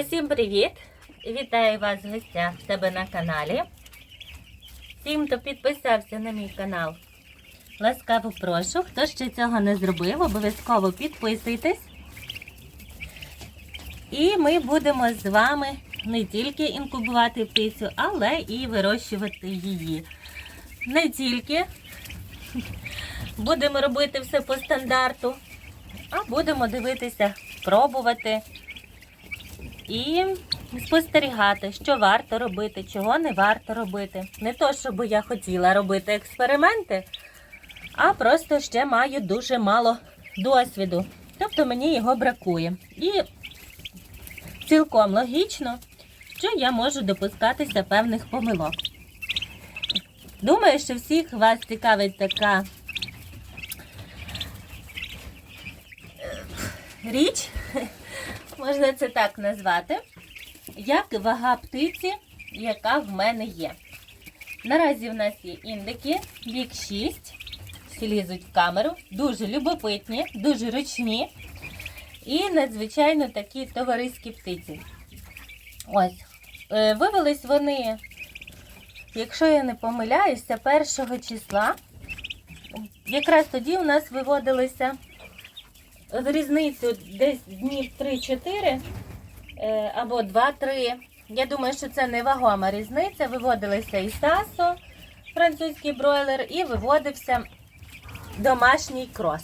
Усім привіт! Вітаю вас в гостях в себе на каналі. Всім, хто підписався на мій канал, ласкаво прошу. Хто ще цього не зробив, обов'язково підписуйтесь. І ми будемо з вами не тільки інкубувати птицю, але і вирощувати її. Не тільки будемо робити все по стандарту, а будемо дивитися, пробувати і спостерігати, що варто робити, чого не варто робити. Не то, щоб я хотіла робити експерименти, а просто ще маю дуже мало досвіду. Тобто мені його бракує. І цілком логічно, що я можу допускатися певних помилок. Думаю, що всіх вас цікавить така е, річ, можна це так назвати, як вага птиці, яка в мене є. Наразі в нас є індики, вік 6, всі лізуть в камеру, дуже любопитні, дуже ручні і надзвичайно такі товариські птиці. Ось, е, вивелись вони, якщо я не помиляюся, 1 числа. Якраз тоді у нас виводилися в різницю десь днів 3-4 е, або 2-3. Я думаю, що це невагома різниця. Виводилися і Сасо, французький бройлер, і виводився домашній крос.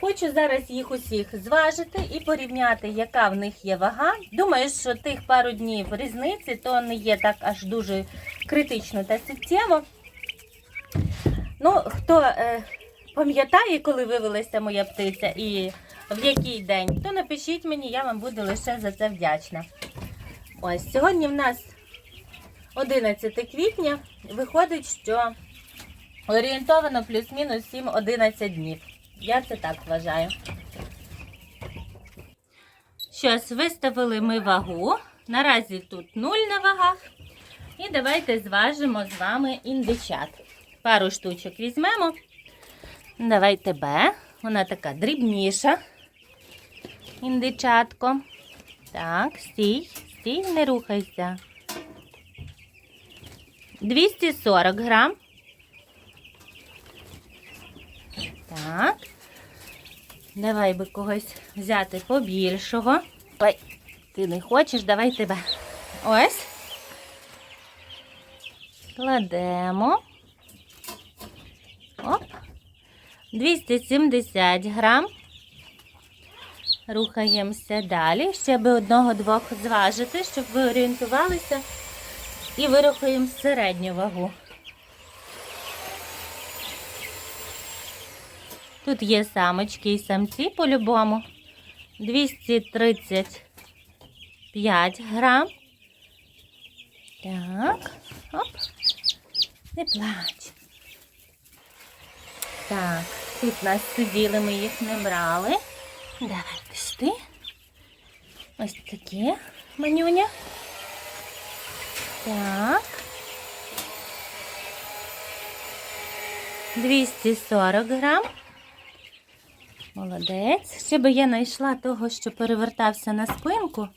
Хочу зараз їх усіх зважити і порівняти, яка в них є вага. Думаю, що тих пару днів різниці то не є так аж дуже критично та суттєво. Ну, хто е, пам'ятає, коли вивелася моя птиця і в який день, то напишіть мені, я вам буду лише за це вдячна. Ось, сьогодні в нас 11 квітня. Виходить, що орієнтовано плюс-мінус 7-11 днів. Я це так вважаю. Щось, виставили ми вагу. Наразі тут 0 на вагах. І давайте зважимо з вами індичат. Пару штучок візьмемо. Давай тебе. Вона така дрібніша. Індичатко. Так, стій, стій, не рухайся. 240 грам. Так. Давай би когось взяти побільшого. Ой, ти не хочеш, давай тебе. Ось. Кладемо. Оп. 270 грам. Рухаємося далі. Ще би одного-двох зважити, щоб ви орієнтувалися. І вирахуємо середню вагу. Тут є самочки і самці по-любому. 235 грам. Так. Оп. Не плач. Так, тут нас сиділи, ми їх не брали. Давай пішли. Ось таке манюня. Так. 240 грам. Молодець. Ще би я знайшла того, що перевертався на спинку.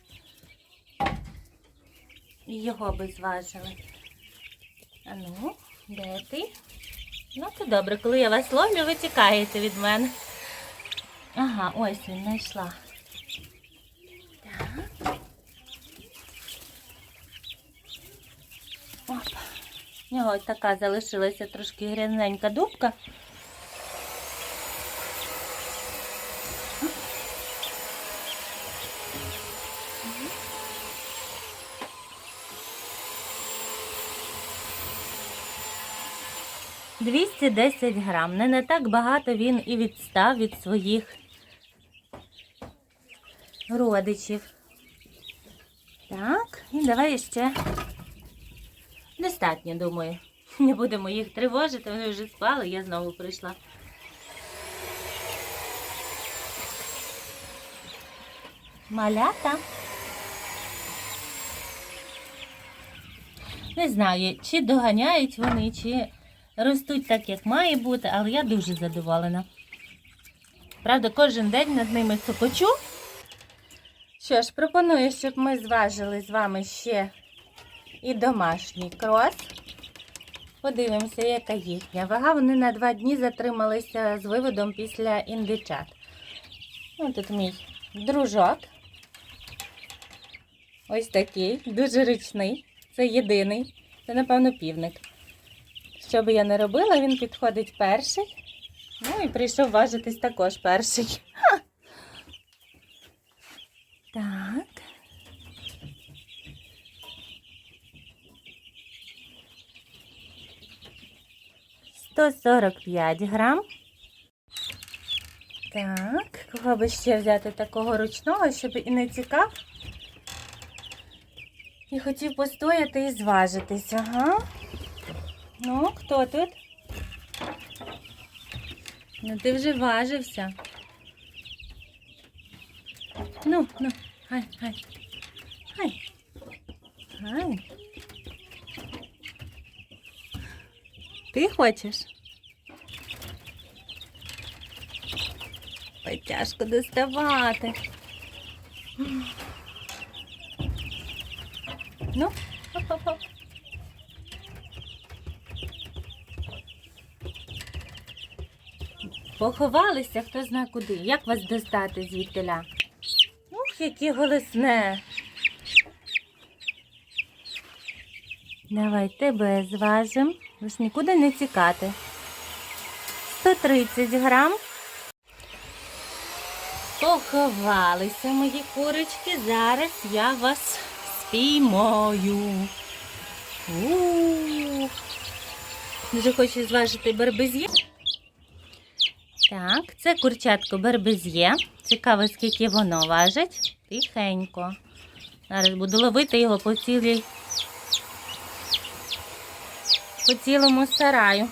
І його би зважили. А ну, де ти? Ну, то добре, коли я вас ловлю, ви тікаєте від мене. Ага, ось він знайшла. Так. Оп. У нього ось така залишилася трошки грязненька дубка. Двісті десять грам. Не на так багато він і відстав від своїх родичів. Так, і давай ще достатньо, думаю. Не будемо їх тривожити, вони вже спали, я знову прийшла. Малята. Не знаю, чи доганяють вони, чи ростуть так, як має бути, але я дуже задоволена. Правда, кожен день над ними цокочу, Що ж, пропоную, щоб ми зважили з вами ще і домашній крос. Подивимося, яка їхня вага. Вони на два дні затрималися з виводом після індичат. Ну, тут мій дружок. Ось такий, дуже ручний. Це єдиний. Це, напевно, півник. Що би я не робила, він підходить перший. Ну і прийшов важитись також перший. Так. Сто сорок п'ять грам. Так, кого би ще взяти такого ручного, щоб і не цікав. І хотів постояти і зважитись, ага. Ну, хто тут? Ну, ти вже важився. Ну, ну, хай, хай. Хай. Хай. Ти хочеш? Ой, тяжко доставати. Ну, хоп-хоп-хоп. Поховалися, хто зна куди. Як вас достати звідтиля? Ух, яке голосне. Давай тебе зважимо. Ви ж нікуди не тікати. 130 грам. Поховалися мої курочки. Зараз я вас спіймаю. Ух. Дуже хочу зважити барбез'є. Так, це курчатко бербез'є. Цікаво, скільки воно важить. Тихенько. Зараз буду ловити його по цілій. По цілому сараю.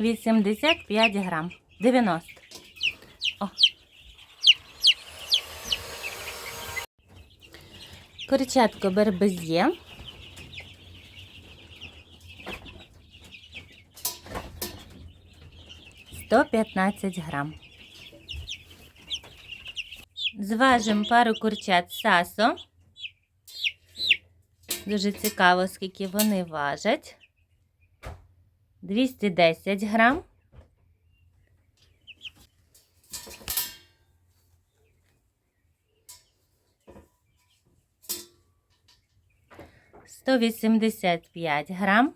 Вісімдесят п'ять грам. Дев'яносто. Курчатко бербезє. Сто п'ятнадцять грам. Зважимо пару курчат сасо. Дуже цікаво, скільки вони важать. 210 грам. Сто вісімдесят п'ять грам.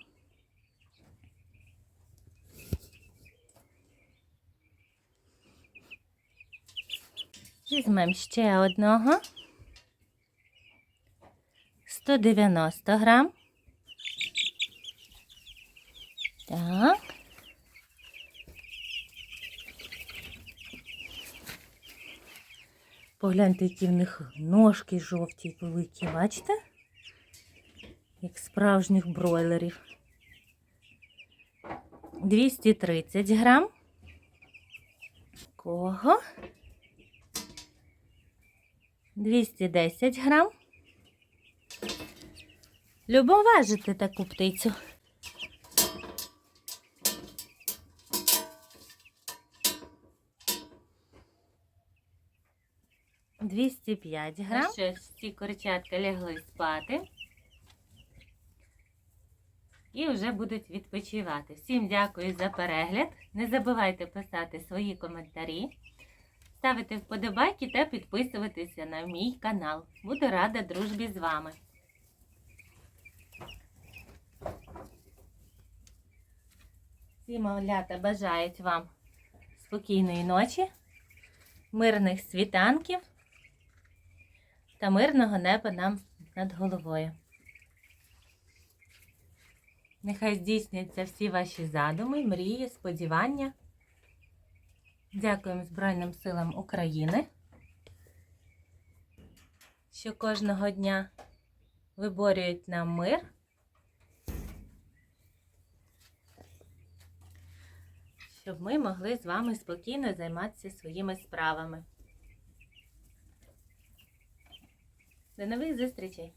Візьмемо ще одного. 190 грам. Так. Погляньте, які в них ножки жовті великі, бачите? Як справжніх бройлерів. 230 грам. Кого? 210 грам. Любимо важити таку птицю. Двісті п'ять грам. Що ж, ці курчатка лягли спати. І вже будуть відпочивати. Всім дякую за перегляд. Не забувайте писати свої коментарі, ставити вподобайки та підписуватися на мій канал. Буду рада дружбі з вами. Всі малята бажають вам спокійної ночі, мирних світанків та мирного неба нам над головою. Нехай здійсняться всі ваші задуми, мрії, сподівання. Дякуємо Збройним силам України, що кожного дня виборюють нам мир. Щоб ми могли з вами спокійно займатися своїми справами. До нових зустрічей!